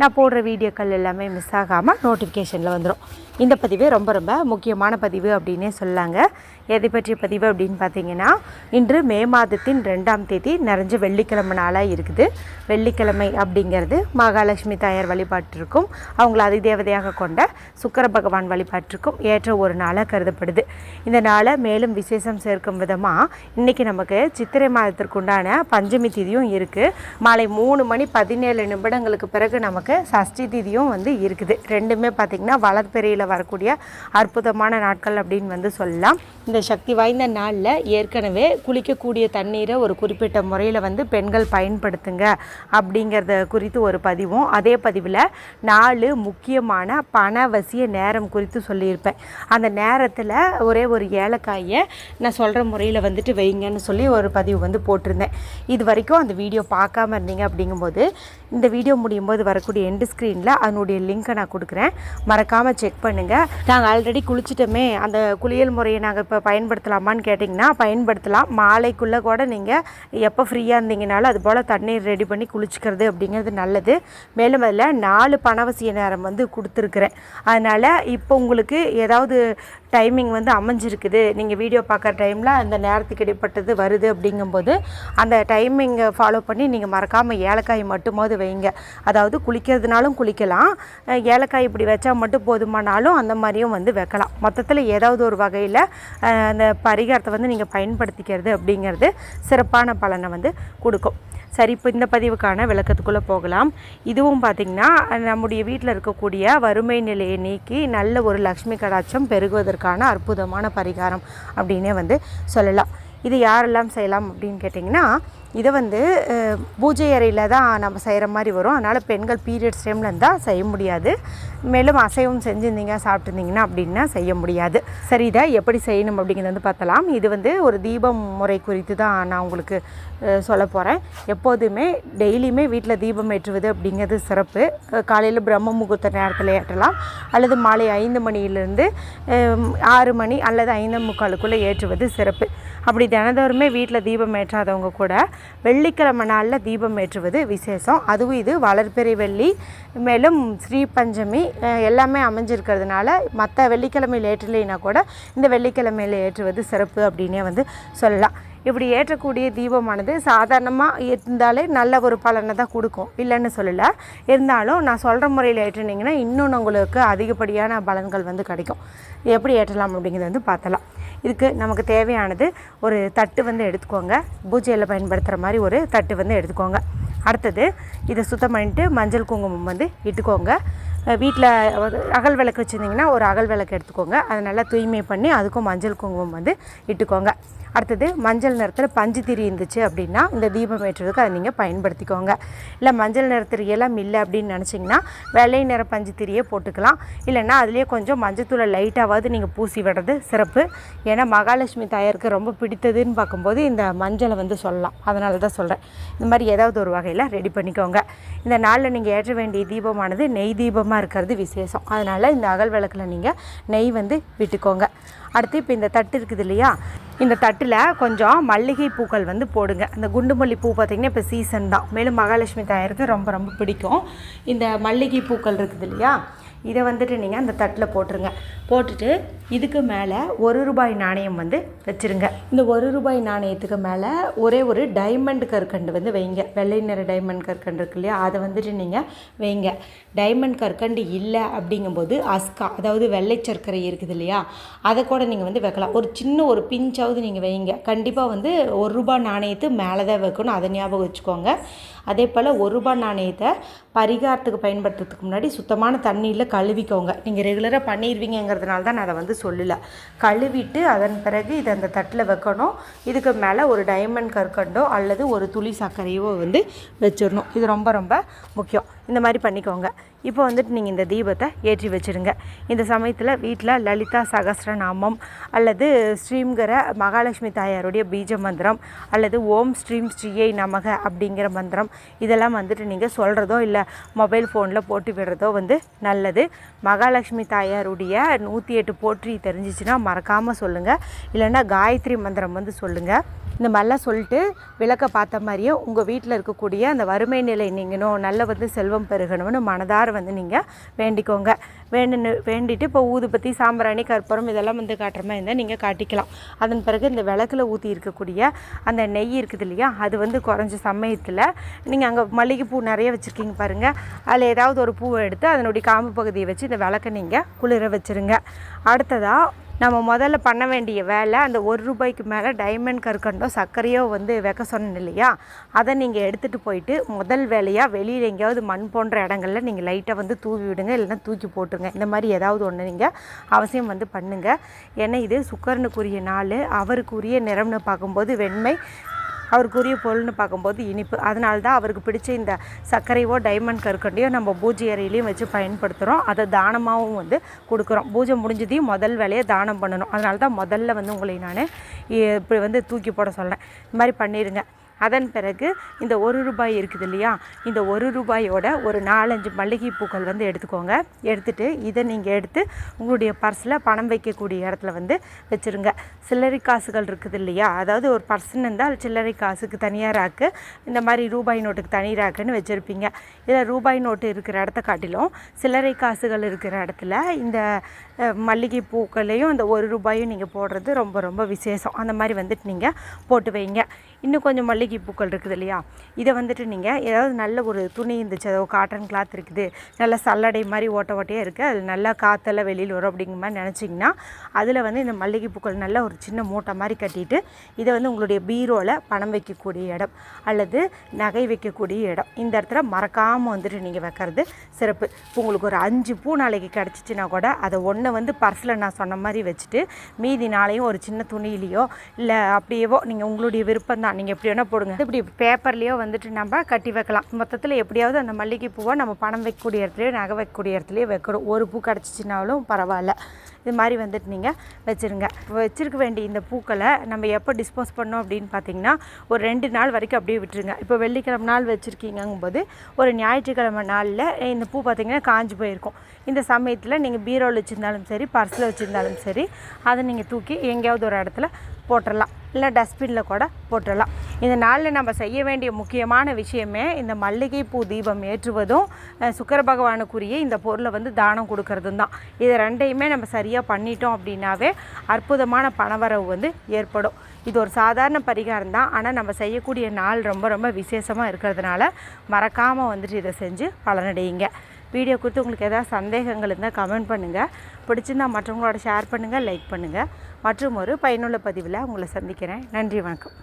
நான் போடுற வீடியோக்கள் எல்லாமே மிஸ் ஆகாமல் நோட்டிஃபிகேஷனில் வந்துடும் இந்த பதிவு ரொம்ப ரொம்ப முக்கியமான பதிவு அப்படின்னே சொல்லாங்க. எதை பற்றிய பதிவு அப்படின்னு பார்த்தீங்கன்னா இன்று மே மாதத்தின் ரெண்டாம் தேதி நிறைஞ்ச வெள்ளிக்கிழமை நாளாக இருக்குது. வெள்ளிக்கிழமை அப்படிங்கிறது மகாலட்சுமி தாயார் வழிபாட்டிற்கும் அவங்கள அதிதேவதையாக கொண்ட சுக்கர பகவான் வழிபாட்டிற்கும் ஏற்ற ஒரு நாளாக கருதப்படுது. இந்த நாளை மேலும் விசேஷம் சேர்க்கும் விதமாக இன்றைக்கி நமக்கு சித்திரை மாதத்திற்குண்டான பஞ்சமி திதியும் இருக்குது மாலை மூணு மணி பதினேழு நிமிடங்களுக்கு பிறகு நமக்கு சஷ்டி திதியும் வந்து இருக்குது. ரெண்டுமே பார்த்திங்கன்னா வளர்ப்பெறையில் வரக்கூடிய அற்புதமான நாட்கள் அப்படின்னு வந்து சொல்லலாம். இந்த சக்தி வாய்ந்த நாளில் ஏற்கனவே குளிக்கக்கூடிய தண்ணீரை ஒரு குறிப்பிட்ட முறையில் வந்து பெண்கள் பயன்படுத்துங்க அப்படிங்கிறத குறித்து ஒரு பதிவும். அதே பதிவில் நாலு முக்கியமான பணவசிய நேரம் குறித்து சொல்லியிருப்பேன். அந்த நேரத்தில் ஒரே ஒரு ஏலக்காயை நான் சொல்கிற முறையில் வந்துட்டு வைங்கன்னு சொல்லி ஒரு பதிவு வந்து போட்டிருந்தேன். இது வரைக்கும் அந்த வீடியோ பார்க்காம இருந்தீங்க அப்படிங்கும்போது இந்த வீடியோ முடியும் போது வரக்கூடிய எண்டு ஸ்க்ரீனில் அதனுடைய லிங்க்கை நான் கொடுக்குறேன். மறக்காமல் செக் பண்ணுங்கள் நாங்கள் ஆல்ரெடி குளிச்சிட்டோமே. அந்த குளியல் முறையை நாங்கள் இப்போ பயன்படுத்தலாமான்னு கேட்டிங்கன்னா பயன்படுத்தலாம். மாலைக்குள்ளே கூட நீங்கள் எப்போ ஃப்ரீயாக இருந்தீங்கனாலும் அது போல் தண்ணீர் ரெடி பண்ணி குளிச்சுக்கிறது அப்படிங்கிறது நல்லது. மேலும் அதில் நாலு பணவசிய நேரம் வந்து கொடுத்துருக்குறேன். அதனால் இப்போ உங்களுக்கு ஏதாவது டைமிங் வந்து அமைஞ்சிருக்குது நீங்கள் வீடியோ பார்க்குற டைமில் அந்த நேரத்துக்கு இடைப்பட்டது வருது அப்படிங்கும்போது அந்த டைமிங்கை ஃபாலோ பண்ணி நீங்கள் மறக்காமல் ஏலக்காய் மட்டுமாவது வைங்க. அதாவது குளிக்கிறதுனாலும் குளிக்கலாம். ஏலக்காய் இப்படி வச்சா மட்டும் போதுமானாலும் அந்த மாதிரியும் வந்து வைக்கலாம். மொத்தத்தில் ஏதாவது ஒரு வகையில் அந்த பரிகாரத்தை வந்து நீங்கள் பயன்படுத்திக்கிறது அப்படிங்கிறது சிறப்பான பலனை வந்து கொடுக்கும். சரி இப்போ இந்த பதிவுக்கான விளக்கத்துக்குள்ளே போகலாம். இதுவும் பார்த்திங்கன்னா நம்முடைய வீட்டில் இருக்கக்கூடிய வறுமை நிலையை நீக்கி நல்ல ஒரு லக்ஷ்மி கடாட்சம் பெருகுவதற்கான அற்புதமான பரிகாரம் அப்படின்னே வந்து சொல்லலாம். இது யாரெல்லாம் செய்யலாம் அப்படின்னு கேட்டிங்கன்னா இதை வந்து பூஜை அறையில் தான் நம்ம செய்கிற மாதிரி வரும். அதனால் பெண்கள் பீரியட்ஸ் டைமில் இருந்தால் செய்ய முடியாது. மேலும் அசைவம் செஞ்சுருந்தீங்க சாப்பிட்ருந்தீங்கன்னா அப்படின்னா செய்ய முடியாது. சரி இதை எப்படி செய்யணும் அப்படிங்கிறது வந்து பார்த்தலாம். இது வந்து ஒரு தீபம் முறை குறித்து தான் நான் உங்களுக்கு சொல்ல போகிறேன் எப்போதுமே டெய்லியுமே வீட்டில் தீபம் ஏற்றுவது அப்படிங்கிறது சிறப்பு. காலையில் பிரம்ம முகூர்த்த நேரத்தில் ஏற்றலாம். அல்லது மாலை ஐந்து மணியிலிருந்து ஆறு மணி அல்லது ஐந்து முக்காலுக்குள்ளே ஏற்றுவது சிறப்பு. அப்படி தினதோறுமே வீட்டில் தீபம் ஏற்றாதவங்க கூட வெள்ளிக்கிழமை நாளில் தீபம் ஏற்றுவது விசேஷம். அதுவும் இது வளர்பிறை வெள்ளி மேலும் ஸ்ரீ பஞ்சமி எல்லாமே அமைஞ்சிருக்கிறதுனால மற்ற வெள்ளிக்கிழமையில் ஏற்றலைன்னா கூட இந்த வெள்ளிக்கிழமையில் ஏற்றுவது சிறப்பு அப்படின்னே வந்து சொல்லலாம். இப்படி ஏற்றக்கூடிய தீபமானது சாதாரணமாக இருந்தாலே நல்ல ஒரு பலனை தான் கொடுக்கும். இல்லைன்னு சொல்லலை. இருந்தாலும் நான் சொல்கிற முறையில் ஏற்றினீங்கன்னா இன்னும் உங்களுக்கு அதிகப்படியான பலன்கள் வந்து கிடைக்கும். எப்படி ஏற்றலாம் அப்படிங்கிறத வந்து பார்த்தலாம். இதுக்கு நமக்கு தேவையானது ஒரு தட்டு வந்து எடுத்துக்கோங்க. பூஜையில் பயன்படுத்துகிற மாதிரி ஒரு தட்டு வந்து எடுத்துக்கோங்க. அடுத்தது இதை சுத்தம் பண்ணிட்டு மஞ்சள் குங்குமம் வந்து இட்டுக்கோங்க. வீட்டில் அகல் விளக்கு வச்சுருந்தீங்கன்னா ஒரு அகல் விளக்கு எடுத்துக்கோங்க. அதை நல்லா தூய்மை பண்ணி அதுக்கும் மஞ்சள் குங்குமம் வந்து இட்டுக்கோங்க. அடுத்தது மஞ்சள் நிறத்தில் பஞ்சு திரி இருந்துச்சு அப்படின்னா இந்த தீபம் ஏற்றுறதுக்கு அதை நீங்கள் பயன்படுத்திக்கோங்க. இல்லை மஞ்சள் நிறத்திரியெல்லாம் இல்லை அப்படின்னு நினச்சிங்கன்னா வெள்ளை நிற பஞ்சு திரியே போட்டுக்கலாம். இல்லைன்னா அதுலேயே கொஞ்சம் மஞ்சத்தூளை லைட்டாவது நீங்கள் பூசி விடுறது சிறப்பு. ஏன்னா மகாலட்சுமி தாயாருக்கு ரொம்ப பிடித்ததுன்னு பார்க்கும்போது இந்த மஞ்சளை வந்து சொல்லலாம். அதனால தான் சொல்கிறேன் இந்த மாதிரி ஏதாவது ஒரு வகையில் ரெடி பண்ணிக்கோங்க. இந்த நாளில் நீங்கள் ஏற்ற வேண்டிய தீபமானது நெய் தீபமாக இருக்கிறது விசேஷம். அதனால் இந்த அகல் விளக்கில் நீங்கள் நெய் வந்து விட்டுக்கோங்க. அடுத்து இப்போ இந்த தட்டு இருக்குது இல்லையா? இந்த தட்டில் கொஞ்சம் மல்லிகை பூக்கள் வந்து போடுங்க. அந்த குண்டு மல்லி பூ பார்த்திங்கன்னா இப்போ சீசன் தான். மேலும் மகாலட்சுமி தாயாருக்கு ரொம்ப ரொம்ப பிடிக்கும். இந்த மல்லிகை பூக்கள் இருக்குது இல்லையா? இதை வந்துட்டு நீங்கள் அந்த தட்டில் போட்டுருங்க. போட்டுட்டு இதுக்கு மேலே ஒரு ரூபாய் நாணயம் வந்து வச்சுருங்க. இந்த ஒரு ரூபாய் நாணயத்துக்கு மேலே ஒரே ஒரு டைமண்ட் கற்கண்டு வந்து வைங்க. வெள்ளை நிற டைமண்ட் கற்கண்டு இருக்கு இல்லையா? அதை வந்துட்டு நீங்கள் வைங்க. டைமண்ட் கற்கண்டு இல்லை அப்படிங்கும்போது அஸ்கா அதாவது வெள்ளை சர்க்கரை இருக்குது இல்லையா? அதை கூட நீங்கள் வந்து வைக்கலாம். ஒரு சின்ன ஒரு பிஞ்சாவது நீங்கள் வைங்க. கண்டிப்பாக வந்து ஒரு ரூபாய் நாணயத்து மேலே தான் வைக்கணும். அதை ஞாபகம் வச்சுக்கோங்க. அதே போல் ஒரு ரூபாய் நாணயத்தை பரிகாரத்துக்கு பயன்படுத்துறதுக்கு முன்னாடி சுத்தமான தண்ணியில் கழுவிக்கோங்க. நீங்கள் ரெகுலராக பண்ணிடுவீங்கிறதுனால தான் நான் அதை வந்து சொல்லலை. கழுவிட்டு அதன் பிறகு இதை அந்த தட்டில் வைக்கணும். இதுக்கு மேலே ஒரு டைமண்ட் கற்கண்டோ அல்லது ஒரு துளி சர்க்கரையோ வந்து வச்சிடணும். இது ரொம்ப ரொம்ப முக்கியம். இந்த மாதிரி பண்ணிக்கோங்க. இப்போ வந்துட்டு நீங்கள் இந்த தீபத்தை ஏற்றி வச்சுடுங்க இந்த சமயத்தில் வீட்டில் லலிதா சகசிரநாமம் அல்லது ஸ்ரீங்கிற மகாலட்சுமி தாயாருடைய பீஜ மந்திரம் அல்லது ஓம் ஸ்ரீம் ஸ்ரீயை நமக அப்படிங்கிற மந்திரம் இதெல்லாம் வந்துட்டு நீங்கள் சொல்கிறதோ இல்லை மொபைல் ஃபோனில் போட்டு விடுறதோ வந்து நல்லது. மகாலட்சுமி தாயாருடைய நூற்றி எட்டு போற்றி தெரிஞ்சிச்சுன்னா மறக்காமல் சொல்லுங்கள் இல்லைன்னா காயத்ரி மந்திரம் வந்து சொல்லுங்கள் இந்த மாதிரிலாம் சொல்லிட்டு விளக்க பார்த்த மாதிரியே உங்கள் வீட்டில் இருக்கக்கூடிய அந்த வறுமை நிலை நீங்கணும் நல்ல வந்து செல்வம் பெருகணும்னு மனதார வந்து நீங்கள் வேண்டிக்கோங்க. வேண்டுன்னு வேண்டிட்டு இப்போ ஊதுபத்தி சாம்பிராணி கற்பூரம் இதெல்லாம் வந்து காட்டுற மாதிரி இருந்தால் நீங்கள் காட்டிக்கலாம். அதன் பிறகு இந்த விளக்கில் ஊற்றி இருக்கக்கூடிய அந்த நெய் இருக்குது இல்லையா அது வந்து குறைஞ்ச சமயத்தில் நீங்கள் அங்கே மல்லிகைப்பூ நிறைய வச்சுருக்கீங்க பாருங்கள் அதில் ஏதாவது ஒரு பூவை எடுத்து அதனுடைய காம்பு பகுதியை வச்சு இந்த விளக்கை நீங்கள் குளிர வச்சுருங்க. அடுத்ததாக நம்ம முதல்ல பண்ண வேண்டிய வேலை அந்த ஒரு ரூபாய்க்கு மேலே டைமண்ட் கற்கண்டோ சர்க்கரையோ வந்து வைக்க சொன்னேன் இல்லையா? அதை நீங்கள் எடுத்துகிட்டு போயிட்டு முதல் வேலையாக வெளியில் எங்கேயாவது மண் போன்ற இடங்களில் நீங்கள் லைட்டாக வந்து தூவி விடுங்க இல்லைன்னா தூக்கி போட்டுருங்க. இந்த மாதிரி ஏதாவது ஒன்று நீங்கள் அவசியம் வந்து பண்ணுங்கள் ஏன்னா இது சுக்கரனுக்குரிய நாள். அவருக்குரிய நிறம்னு பார்க்கும்போது வெண்மை அவருக்குரிய பொருள்னு பார்க்கும்போது இனிப்பு. அதனால தான் அவருக்கு பிடிச்ச இந்த சர்க்கரையோ டைமண்ட் கற்கண்டையோ நம்ம பூஜை அறையிலையும் வச்சு பயன்படுத்துகிறோம் அதை தானமாகவும் வந்து கொடுக்குறோம். பூஜை முடிஞ்சதையும் முதல் வேலையை தானம் பண்ணணும். அதனால தான் முதல்ல வந்து உங்களை நான் இப்படி வந்து தூக்கி போட சொல்கிறேன் இந்த மாதிரி பண்ணிடுங்க அதன் பிறகு இந்த ஒரு ரூபாய் இருக்குது இல்லையா? இந்த ஒரு ரூபாயோட ஒரு நாலஞ்சு மல்லிகை பூக்கள் வந்து எடுத்துக்கோங்க. எடுத்துகிட்டு இதை நீங்கள் எடுத்து உங்களுடைய பர்ஸில் பணம் வைக்கக்கூடிய இடத்துல வந்து வச்சுருங்க. சில்லறை காசுகள் இருக்குது இல்லையா? அதாவது ஒரு பர்சன் இருந்தால் சில்லறை காசுக்கு தனியாக ராக்கு இந்த மாதிரி ரூபாய் நோட்டுக்கு தனி ராக்குன்னு வச்சுருப்பீங்க. இதில் ரூபாய் நோட்டு இருக்கிற இடத்த காட்டிலும் சில்லறை காசுகள் இருக்கிற இடத்துல இந்த மல்லிகை பூக்களையும் அந்த ஒரு ரூபாயும் நீங்கள் போடுறது ரொம்ப ரொம்ப விசேஷம். அந்த மாதிரி வந்துட்டு நீங்கள் போட்டு வைங்க. இன்னும் கொஞ்சம் மல்லிகை பூக்கள் இருக்குது இல்லையா? இதை வந்துட்டு நீங்கள் ஏதாவது நல்ல ஒரு துணி இருந்துச்சு ஏதோ காட்டன் கிளாத் இருக்குது நல்ல சல்லடை மாதிரி ஓட்ட ஓட்டையாக இருக்குது அது நல்லா காற்றெல்லாம் வெளியில் வரும் அப்படிங்கிற மாதிரி நினச்சிங்கன்னா அதில் வந்து இந்த மல்லிகை பூக்கள் நல்ல ஒரு சின்ன மூட்டை மாதிரி கட்டிட்டு இதை வந்து உங்களுடைய பீரோவில் பணம் வைக்கக்கூடிய இடம் அல்லது நகை வைக்கக்கூடிய இடம். இந்த இடத்துல மறக்காமல் வந்துட்டு நீங்கள் வைக்கிறது சிறப்பு. இப்போ உங்களுக்கு ஒரு அஞ்சு பூ நாளைக்கு கிடச்சிச்சின்னா கூட அதை ஒன்று வந்து பர்ஸில் நான் சொன்ன மாதிரி வச்சுட்டு மீதி நாளையும் ஒரு சின்ன துணியிலையோ இல்லை அப்படியேவோ நீங்கள் உங்களுடைய விருப்பம் தான். நீங்கள் எப்படி வேணால் போடுங்க. இப்படி பேப்பர்லேயோ வந்துட்டு நம்ம கட்டி வைக்கலாம். மொத்தத்தில் எப்படியாவது அந்த மல்லிகை பூவை நம்ம பணம் வைக்கக்கூடிய இடத்துலையோ நகை வைக்கக்கூடிய இடத்துலையோ வைக்கணும். ஒரு பூ கிடச்சிச்சினாலும் பரவாயில்ல. இது மாதிரி வந்துட்டு நீங்கள் வச்சுருங்க. வச்சுருக்க வேண்டிய இந்த பூக்களை நம்ம எப்போ டிஸ்போஸ் பண்ணோம் அப்படின்னு பார்த்தீங்கன்னா ஒரு ரெண்டு நாள் வரைக்கும் அப்படியே விட்டுருங்க. இப்போ வெள்ளிக்கிழமை நாள் வச்சுருக்கீங்கும்போது ஒரு ஞாயிற்றுக்கிழமை நாளில் இந்த பூ பார்த்திங்கன்னா காஞ்சி போயிருக்கும். இந்த சமயத்தில் நீங்கள் பீரோவில் வச்சுருந்தாலும் சரி பர்ஸில் வச்சுருந்தாலும் சரி அதை நீங்கள் தூக்கி எங்கேயாவது ஒரு இடத்துல போட்டுடலாம் இல்லை டஸ்ட்பினில் கூட போட்டுடலாம் இந்த நாளில் நம்ம செய்ய வேண்டிய முக்கியமான விஷயமே இந்த மல்லிகை பூ தீபம் ஏற்றுவதும் சுக்கர பகவானுக்குரிய இந்த பொருளை வந்து தானம் கொடுக்கறதும் தான். இதை ரெண்டையுமே நம்ம சரியாக பண்ணிட்டோம் அப்படின்னாவே அற்புதமான பணவரவு வந்து ஏற்படும். இது ஒரு சாதாரண பரிகாரம் தான். ஆனால் நம்ம செய்யக்கூடிய நாள் ரொம்ப ரொம்ப விசேஷமாக இருக்கிறதுனால மறக்காமல் வந்துட்டு இதை செஞ்சு பலனடையுங்க. வீடியோ கொடுத்து உங்களுக்கு எதாவது சந்தேகங்கள் இருந்தால் கமெண்ட் பண்ணுங்கள் பிடிச்சிருந்தா மற்றவங்களோட ஷேர் பண்ணுங்கள் லைக் பண்ணுங்கள் மற்றும் ஒரு பயனுள்ள பதிவில் உங்களை சந்திக்கிறேன். நன்றி வணக்கம்.